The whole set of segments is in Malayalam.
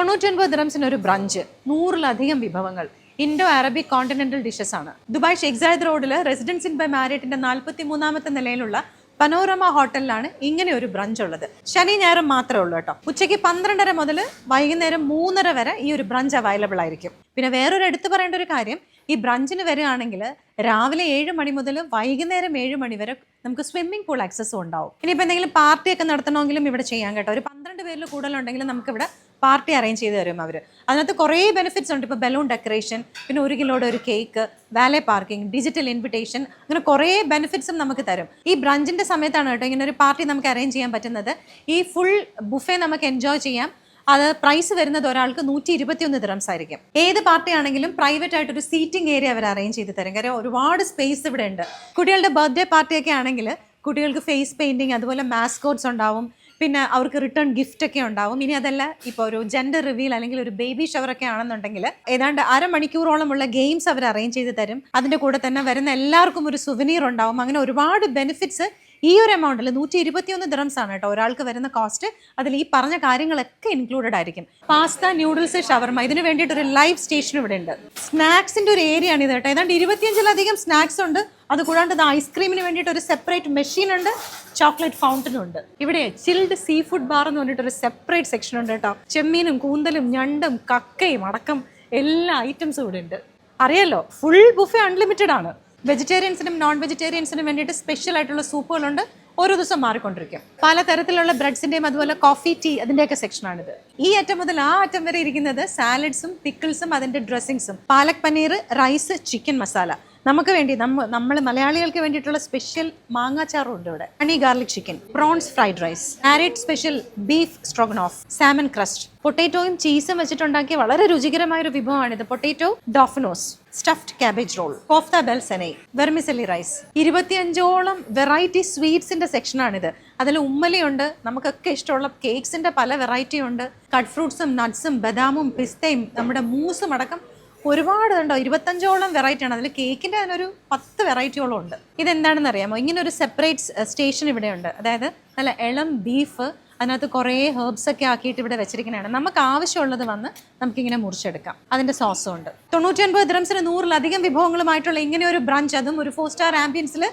തൊണ്ണൂറ്റൊൻപത് ദിറംസിന് ഒരു ബ്രഞ്ച് നൂറിലധികം വിഭവങ്ങൾ. ഇൻഡോ അറബിക് കോണ്ടിനെന്റൽ ഡിഷസ് ആണ്. ദുബായ് ഷെയ്ഖ് സായദ് റോഡിൽ റെസിഡൻസ് ഇൻ ബൈ മാരിയറ്റിന്റെ നാൽപ്പത്തി മൂന്നാമത്തെ നിലയിലുള്ള പനോരമ ഹോട്ടലിലാണ് ഇങ്ങനെ ഒരു ബ്രഞ്ച് ഉള്ളത്. ശനി ഞായറും മാത്രമേ ഉള്ളൂ കേട്ടോ. ഉച്ചയ്ക്ക് പന്ത്രണ്ടര മുതൽ വൈകുന്നേരം മൂന്നര വരെ ഈ ഒരു ബ്രഞ്ച് അവൈലബിൾ ആയിരിക്കും. പിന്നെ വേറൊരു എടുത്തു പറയേണ്ട ഒരു കാര്യം ഈ ബ്രഞ്ചിന് വരികയാണെങ്കിൽ രാവിലെ ഏഴ് മണി മുതൽ വൈകുന്നേരം ഏഴ് മണി വരെ നമുക്ക് സ്വിമ്മിംഗ് പൂൾ ആക്സസ്സും ഉണ്ടാവും. ഇനിയിപ്പോൾ എന്തെങ്കിലും പാർട്ടിയൊക്കെ നടത്തണമെങ്കിലും ഇവിടെ ചെയ്യാൻ കേട്ടോ. ഒരു പന്ത്രണ്ട് പേരിൽ കൂടുതലുണ്ടെങ്കിൽ നമുക്ക് ഇവിടെ പാർട്ടി അറേഞ്ച് ചെയ്ത് തരും അവർ അതിനകത്ത് കുറേ ബെനിഫിറ്റ്സ് ഉണ്ട്. ഇപ്പോൾ ബലൂൺ ഡെക്കറേഷൻ പിന്നെ ഒരു കിലോയുടെ ഒരു cake valet parking digital invitation അങ്ങനെ കുറേ ബെനിഫിറ്റ്സും നമുക്ക് തരും. ഈ ബ്രഞ്ചിന്റെ സമയത്താണ് കേട്ടോ ഇങ്ങനെ ഒരു പാർട്ടി നമുക്ക് അറേഞ്ച് ചെയ്യാൻ പറ്റുന്നത്. ഈ ഫുൾ ബുഫേ നമുക്ക് എൻജോയ് ചെയ്യാം. അത് പ്രൈസ് വരുന്നത് ഒരാൾക്ക് നൂറ്റി ഇരുപത്തിയൊന്ന് ദിറംസ് ആയിരിക്കും. ഏത് പാർട്ടി ആണെങ്കിലും പ്രൈവറ്റ് ആയിട്ട് ഒരു സീറ്റിംഗ് ഏരിയ അവർ അറേഞ്ച് ചെയ്ത് തരും. കാര്യം ഒരുപാട് സ്പേസ് ഇവിടെ ഉണ്ട് കുട്ടികളുടെ ബർത്ത്ഡേ പാർട്ടിയൊക്കെ ആണെങ്കിൽ കുട്ടികൾക്ക് ഫേസ് പെയിന്റിങ് അതുപോലെ മാസ്കോട്ട്സ് ഉണ്ടാവും. പിന്നെ അവർക്ക് റിട്ടേൺ ഗിഫ്റ്റ് ഒക്കെ ഉണ്ടാവും. ഇനി അതല്ല ഇപ്പോൾ ഒരു ജെൻഡർ റിവീൽ അല്ലെങ്കിൽ ഒരു ബേബി ഷവർ ഒക്കെ ആണെന്നുണ്ടെങ്കിൽ ഏതാണ്ട് അരമണിക്കൂറോളമുള്ള ഗെയിംസ് അവർ അറേഞ്ച് ചെയ്ത് തരും. അതിന്റെ കൂടെ തന്നെ വരുന്ന എല്ലാവർക്കും ഒരു സുവനീർ ഉണ്ടാവും. അങ്ങനെ ഒരുപാട് ബെനിഫിറ്റ്സ് ഈ ഒരു എമൗണ്ടിൽ നൂറ്റി ഇരുപത്തിയൊന്ന് ദിറംസ് ആണ് കേട്ടോ ഒരാൾക്ക് വരുന്ന കോസ്റ്റ് അതിൽ ഈ പറഞ്ഞ കാര്യങ്ങളൊക്കെ ഇൻക്ലൂഡഡ് ആയിരിക്കും. പാസ്ത ന്യൂഡിൽസ് ഷവർമ ഇതിന് വേണ്ടിയിട്ട് ഒരു ലൈവ് സ്റ്റേഷൻ ഇവിടെ ഉണ്ട്. സ്നാക്സിന്റെ ഒരു ഏരിയ ആണ് ഇത് കേട്ടോ. ഏതാണ്ട് ഇരുപത്തിയഞ്ചിലധികം സ്നാക്സ് ഉണ്ട്. അത് കൂടാണ്ട് ഇത് ഐസ്ക്രീമിന് വേണ്ടിയിട്ട് ഒരു സെപ്പറേറ്റ് മെഷീൻ ഉണ്ട്. ചോക്ലേറ്റ് ഫൗണ്ടൻ ഉണ്ട്. ഇവിടെ ചിൽഡ് സീ ഫുഡ് ബാർ എന്ന് പറഞ്ഞിട്ട് ഒരു സെപ്പറേറ്റ് സെക്ഷൻ ഉണ്ട് കേട്ടോ. ചെമ്മീനും കൂന്തലും ഞണ്ടും കക്കയും അടക്കം എല്ലാ ഐറ്റംസും ഇവിടെ ഉണ്ട്. അറിയാലോ ഫുൾ ബുഫേ അൺലിമിറ്റഡ് ആണ്. വെജിറ്റേറിയൻസിനും നോൺ വെജിറ്റേറിയൻസിനും വേണ്ടിയിട്ട് സ്പെഷ്യൽ ആയിട്ടുള്ള സൂപ്പുകളുണ്ട് ഓരോ ദിവസം മാറിക്കൊണ്ടിരിക്കും. പലതരത്തിലുള്ള ബ്രെഡ്സിന്റെയും അതുപോലെ കോഫി ടീ അതിന്റെയൊക്കെ സെക്ഷനാണിത് ഈ അറ്റം മുതൽ ആ അറ്റം വരെ ഇരിക്കുന്നത് സാലഡ്സും പിക്കിൾസും അതിന്റെ ഡ്രസ്സിങ്സും പാലക് പനീർ റൈസ് ചിക്കൻ മസാല നമുക്ക് വേണ്ടി നമ്മ നമ്മൾ മലയാളികൾക്ക് വേണ്ടിയിട്ടുള്ള സ്പെഷ്യൽ മാങ്ങാച്ചാറും ഉണ്ട് ഇവിടെ. Honey garlic chicken prawns fried rice ആരേറ്റ് special beef stroganoff salmon crust പൊട്ടേറ്റോയും ചീസും വെച്ചിട്ടുണ്ടാക്കിയ വളരെ രുചികരമായ ഒരു വിഭവമാണിത് potato dauphinoise stuffed cabbage roll kofta ബെൽസനെ vermicelli rice ഇരുപത്തിയഞ്ചോളം വെറൈറ്റി സ്വീറ്റ്സിന്റെ സെക്ഷനാണിത് അതിൽ ഉമ്മലിയുണ്ട് നമുക്കൊക്കെ ഇഷ്ടമുള്ള കേക്സിന്റെ പല വെറൈറ്റി ഉണ്ട്. കട്ട് ഫ്രൂട്ട്സും നട്ട്സും ബദാമും പിസ്തയും നമ്മുടെ മൂസും അടക്കം ഒരുപാട് ഉണ്ടോ ഇരുപത്തഞ്ചോളം വെറൈറ്റി ആണ്. അതിൽ കേക്കിന്റെ അതിനൊരു പത്ത് വെറൈറ്റിയോളം ഉണ്ട്. ഇതെന്താണെന്ന് അറിയാമോ? ഇങ്ങനെ ഒരു സെപ്പറേറ്റ് സ്റ്റേഷൻ ഇവിടെ ഉണ്ട് അതായത് നല്ല ഇളം ബീഫ് അതിനകത്ത് കുറേ ഹെർബ്സ് ഒക്കെ ആക്കിയിട്ട് ഇവിടെ വെച്ചിരിക്കുന്നതാണ്. നമുക്ക് ആവശ്യമുള്ളത് വന്ന് നമുക്കിങ്ങനെ മുറിച്ചെടുക്കാം. അതിന്റെ സോസും ഉണ്ട്. തൊണ്ണൂറ്റി ഒൻപത് ദ്രംസിന് നൂറിലധികം വിഭവങ്ങളുമായിട്ടുള്ള ഇങ്ങനെ ഒരു ബ്രാഞ്ച് അതും ഒരു ഫോർ സ്റ്റാർ ആംബിയൻസിൽ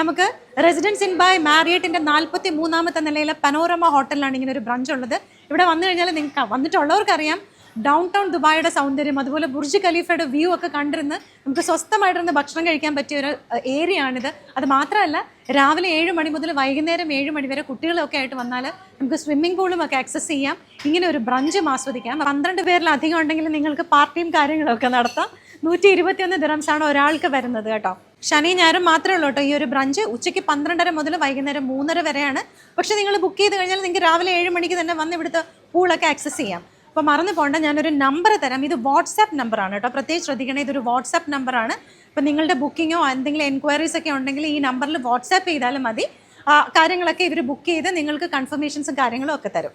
നമുക്ക് റെസിഡൻസ് ഇൻ ബൈ മാരിയറ്റിന്റെ നാൽപ്പത്തി മൂന്നാമത്തെ നിലയിലെ പനോരമ ഹോട്ടലിലാണ് ഇങ്ങനെ ഒരു ബ്രഞ്ച് ഉള്ളത്. ഇവിടെ വന്നു കഴിഞ്ഞാൽ നിങ്ങൾക്ക് വന്നിട്ടുള്ളവർക്കറിയാം ഡൗൺ ടൗൺ ദുബായുടെ സൗന്ദര്യം അതുപോലെ ബുർജ് ഖലീഫയുടെ വ്യൂ ഒക്കെ കണ്ടിരുന്ന് നമുക്ക് സ്വസ്ഥമായിട്ടിരുന്ന് ഭക്ഷണം കഴിക്കാൻ പറ്റിയ ഒരു ഏരിയ ആണിത്. അത് മാത്രമല്ല രാവിലെ ഏഴ് മണി മുതൽ വൈകുന്നേരം ഏഴ് മണി വരെ കുട്ടികളൊക്കെ ആയിട്ട് വന്നാൽ നമുക്ക് സ്വിമ്മിംഗ് പൂളും ഒക്കെ ആക്സസ് ചെയ്യാം. ഇങ്ങനെ ഒരു ബ്രഞ്ചും ആസ്വദിക്കാം. പന്ത്രണ്ട് പേരിലധികം ഉണ്ടെങ്കിൽ നിങ്ങൾക്ക് പാർട്ടിയും കാര്യങ്ങളൊക്കെ നടത്താം. നൂറ്റി ഇരുപത്തിയൊന്ന് ദിറംസാണ് ഒരാൾക്ക് വരുന്നത് കേട്ടോ. ശനി ഞായറും മാത്രമേ ഉള്ളൂ കേട്ടോ ഈ ഒരു ബ്രഞ്ച് ഉച്ചയ്ക്ക് പന്ത്രണ്ടര മുതൽ വൈകുന്നേരം മൂന്നര വരെയാണ്. പക്ഷേ നിങ്ങൾ ബുക്ക് ചെയ്ത് കഴിഞ്ഞാൽ നിങ്ങൾക്ക് രാവിലെ ഏഴ് മണിക്ക് തന്നെ വന്ന് ഇവിടുത്തെ പൂളൊക്കെ ആക്സസ് ചെയ്യാം. അപ്പോൾ മറന്നു പോകണ്ട ഞാനൊരു നമ്പർ തരാം. ഇത് വാട്സാപ്പ് നമ്പറാണ് കേട്ടോ. പ്രത്യേകിച്ച് ശ്രദ്ധിക്കണേ ഇതൊരു വാട്സാപ്പ് നമ്പറാണ് അപ്പോൾ നിങ്ങളുടെ ബുക്കിങ്ങോ എന്തെങ്കിലും എൻക്വയറീസ് ഒക്കെ ഉണ്ടെങ്കിൽ ഈ നമ്പറിൽ വാട്സാപ്പ് ചെയ്താലും മതി. കാര്യങ്ങളൊക്കെ ഇവർ ബുക്ക് ചെയ്ത് നിങ്ങൾക്ക് കൺഫർമേഷൻസും കാര്യങ്ങളും ഒക്കെ തരും.